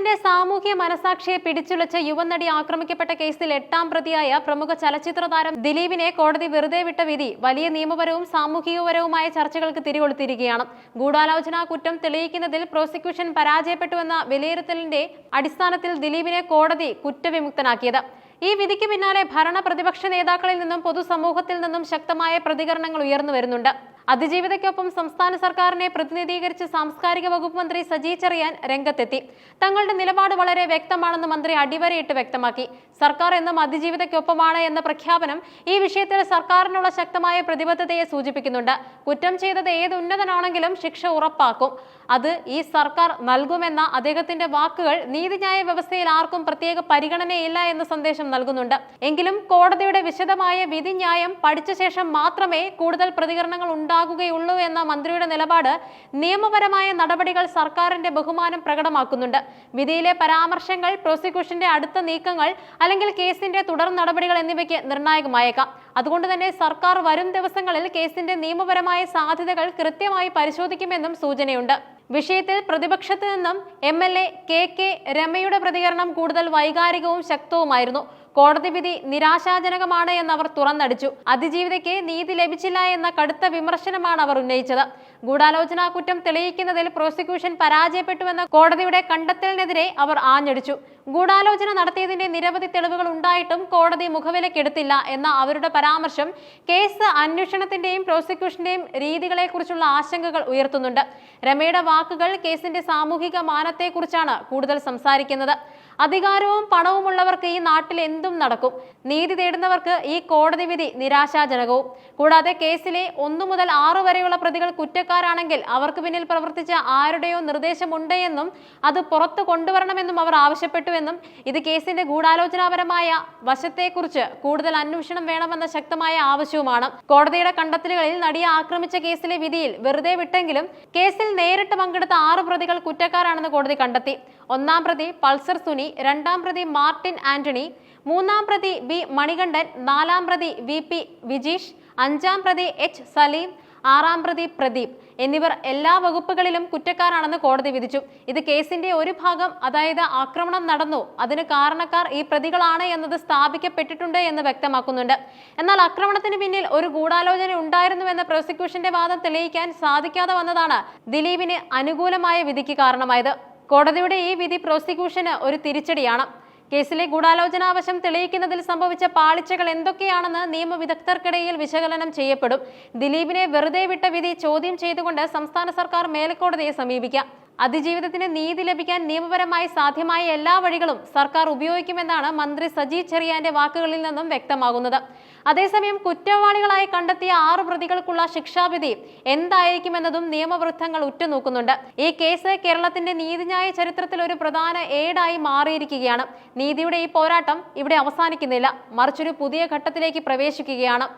കേരളത്തിന്റെ സാമൂഹ്യ മനസാക്ഷിയെ പിടിച്ചുലച്ച യുവനടി ആക്രമിക്കപ്പെട്ട കേസിൽ എട്ടാം പ്രതിയായ പ്രമുഖ ചലച്ചിത്ര താരം ദിലീപിനെ കോടതി വെറുതെ വിട്ട വിധി വലിയ നിയമപരവും സാമൂഹികപരവുമായ ചർച്ചകൾക്ക് തിരികൊളുത്തിയിരിക്കുകയാണ്. ഗൂഢാലോചനാ കുറ്റം തെളിയിക്കുന്നതിൽ പ്രോസിക്യൂഷൻ പരാജയപ്പെട്ടുവെന്ന വിലയിരുത്തലിന്റെ അടിസ്ഥാനത്തിൽ ദിലീപിനെ കോടതി കുറ്റവിമുക്തനാക്കിയത്. ഈ വിധിക്ക് പിന്നാലെ ഭരണ പ്രതിപക്ഷ നേതാക്കളിൽ നിന്നും പൊതുസമൂഹത്തിൽ നിന്നും ശക്തമായ പ്രതികരണങ്ങൾ ഉയർന്നു വരുന്നുണ്ട്. അതിജീവിതയ്ക്കൊപ്പം സംസ്ഥാന സർക്കാരിനെ പ്രതിനിധീകരിച്ച് സാംസ്കാരിക വകുപ്പ് മന്ത്രി സജി ചെറിയാൻ രംഗത്തെത്തി. തങ്ങളുടെ നിലപാട് വളരെ വ്യക്തമാണെന്ന് മന്ത്രി അടിവരയിട്ട് വ്യക്തമാക്കി. സർക്കാർ എന്നും അതിജീവിതയ്ക്കൊപ്പമാണ് എന്ന പ്രഖ്യാപനം ഈ വിഷയത്തിൽ സർക്കാരിനുള്ള ശക്തമായ പ്രതിബദ്ധതയെ സൂചിപ്പിക്കുന്നുണ്ട്. കുറ്റം ചെയ്തത് ഏത് ഉന്നതനാണെങ്കിലും ശിക്ഷ ഉറപ്പാക്കും. അത് ഈ സർക്കാർ നൽകുമെന്ന അദ്ദേഹത്തിന്റെ വാക്കുകൾ നീതിന്യായ വ്യവസ്ഥയിൽ ആർക്കും പ്രത്യേക പരിഗണനയില്ല എന്ന സന്ദേശം നൽകുന്നുണ്ട്. എങ്കിലും കോടതിയുടെ വിശദമായ വിധിന്യായം പഠിച്ച ശേഷം മാത്രമേ കൂടുതൽ പ്രതികരണങ്ങൾ ഉണ്ടാകുകയുള്ളൂ എന്ന മന്ത്രിയുടെ നിലപാട് നിയമപരമായ നടപടികൾ സർക്കാരിന്റെ ബഹുമാനം പ്രകടമാക്കുന്നുണ്ട്. വിധിയിലെ പരാമർശങ്ങൾ പ്രോസിക്യൂഷന്റെ അടുത്ത നീക്കങ്ങൾ അല്ലെങ്കിൽ കേസിന്റെ തുടർ നടപടികൾ എന്നിവയ്ക്ക് നിർണായകമായേക്കാം. അതുകൊണ്ട് തന്നെ സർക്കാർ വരും ദിവസങ്ങളിൽ കേസിന്റെ നിയമപരമായ സാധ്യതകൾ കൃത്യമായി പരിശോധിക്കുമെന്നും സൂചനയുണ്ട്. വിഷയത്തിൽ പ്രതിപക്ഷത്തു നിന്നും M L A K K രമയുടെ പ്രതികരണം കൂടുതൽ വൈകാരികവും ശക്തവുമായിരുന്നു. കോടതി വിധി നിരാശാജനകമാണ് എന്ന് അവർ തുറന്നടിച്ചു. അതിജീവിതയ്ക്ക് നീതി ലഭിച്ചില്ല എന്ന കടുത്ത വിമർശനമാണ് അവർ ഉന്നയിച്ചത്. ഗൂഢാലോചനാ കുറ്റം തെളിയിക്കുന്നതിൽ പ്രോസിക്യൂഷൻ പരാജയപ്പെട്ടുവെന്ന കോടതിയുടെ കണ്ടെത്തലിനെതിരെ അവർ ആഞ്ഞടിച്ചു. ഗൂഢാലോചന നടത്തിയതിന്റെ നിരവധി തെളിവുകൾ ഉണ്ടായിട്ടും കോടതി മുഖവിലക്കെടുത്തില്ല എന്ന അവരുടെ പരാമർശം കേസ് അന്വേഷണത്തിന്റെയും പ്രോസിക്യൂഷന്റെയും രീതികളെക്കുറിച്ചുള്ള ആശങ്കകൾ ഉയർത്തുന്നുണ്ട്. രമയുടെ വാക്കുകൾ കേസിന്റെ സാമൂഹിക മാനത്തെക്കുറിച്ചാണ് കൂടുതൽ സംസാരിക്കുന്നത്. അധികാരവും പണവുമുള്ളവർക്ക് ഈ നാട്ടിൽ എന്തും നടക്കും. നീതി തേടുന്നവർക്ക് ഈ കോടതി വിധി നിരാശാജനകവും. കൂടാതെ കേസിലെ ഒന്നു മുതൽ ആറ് വരെയുള്ള പ്രതികൾ കുറ്റക്കാരാണെങ്കിൽ അവർക്ക് പിന്നിൽ പ്രവർത്തിച്ച ആരുടെയോ നിർദ്ദേശമുണ്ട് എന്നും അത് പുറത്തു കൊണ്ടുവരണമെന്നും അവർ ആവശ്യപ്പെട്ടുവെന്നും ഇത് കേസിന്റെ ഗൂഢാലോചനാപരമായ വശത്തെക്കുറിച്ച് കൂടുതൽ അന്വേഷണം വേണമെന്ന ശക്തമായ ആവശ്യവുമാണ്. കോടതിയുടെ കണ്ടെത്തലുകളിൽ നടിയെ ആക്രമിച്ച കേസിലെ വിധിയിൽ വെറുതെ വിട്ടെങ്കിലും കേസിൽ നേരിട്ട് പങ്കെടുത്ത ആറ് പ്രതികൾ കുറ്റക്കാരാണെന്ന് കോടതി കണ്ടെത്തി. ഒന്നാം പ്രതി പൾസർ സുനി രണ്ടാം പ്രതി മാർട്ടിൻ ആന്റണി മൂന്നാം പ്രതി ബി മണികണ്ഠൻ നാലാം പ്രതി വി പി വിജീഷ് അഞ്ചാം പ്രതി എച്ച് സലീം ആറാം പ്രതി പ്രദീപ് എന്നിവർ എല്ലാ വകുപ്പുകളിലും കുറ്റക്കാരാണെന്ന് കോടതി വിധിച്ചു. ഇത് കേസിന്റെ ഒരു ഭാഗം അതായത് ആക്രമണം നടന്നു. അതിന് കാരണക്കാർ ഈ പ്രതികളാണ് എന്നത് സ്ഥാപിക്കപ്പെട്ടിട്ടുണ്ട് എന്ന് വ്യക്തമാക്കുന്നുണ്ട്. എന്നാൽ ആക്രമണത്തിന് പിന്നിൽ ഒരു ഗൂഢാലോചന ഉണ്ടായിരുന്നുവെന്ന പ്രോസിക്യൂഷന്റെ വാദം തെളിയിക്കാൻ സാധിക്കാതെ വന്നതാണ് ദിലീപിന് അനുകൂലമായ വിധിക്ക് കാരണമായത്. കോടതിയുടെ ഈ വിധി പ്രോസിക്യൂഷന് ഒരു തിരിച്ചടിയാണ്. കേസിലെ ഗൂഢാലോചനാവശം തെളിയിക്കുന്നതിൽ സംഭവിച്ച പാളിച്ചകൾ എന്തൊക്കെയാണെന്ന് നിയമവിദഗ്ധർക്കിടയിൽ വിശകലനം ചെയ്യപ്പെടും. ദിലീപിനെ വെറുതെ വിട്ട വിധി ചോദ്യം ചെയ്തുകൊണ്ട് സംസ്ഥാന സർക്കാർ മേൽക്കോടതിയെ സമീപിക്കാം. അതിജീവിതത്തിന് നീതി ലഭിക്കാൻ നിയമപരമായി സാധ്യമായ എല്ലാ വഴികളും സർക്കാർ ഉപയോഗിക്കുമെന്നാണ് മന്ത്രി സജി ചെറിയാന്റെ വാക്കുകളിൽ നിന്നും വ്യക്തമാകുന്നത്. അതേസമയം കുറ്റവാളികളായി കണ്ടെത്തിയ ആറ് പ്രതികൾക്കുള്ള ശിക്ഷാവിധി എന്തായിരിക്കുമെന്നതും നിയമവൃത്തങ്ങൾ ഉറ്റുനോക്കുന്നുണ്ട്. ഈ കേസ് കേരളത്തിന്റെ നീതിന്യായ ചരിത്രത്തിൽ ഒരു പ്രധാന ഏടായി മാറിയിരിക്കുകയാണ്. നീതിയുടെ ഈ പോരാട്ടം ഇവിടെ അവസാനിക്കുന്നില്ല. മറിച്ചൊരു പുതിയ ഘട്ടത്തിലേക്ക് പ്രവേശിക്കുകയാണ്.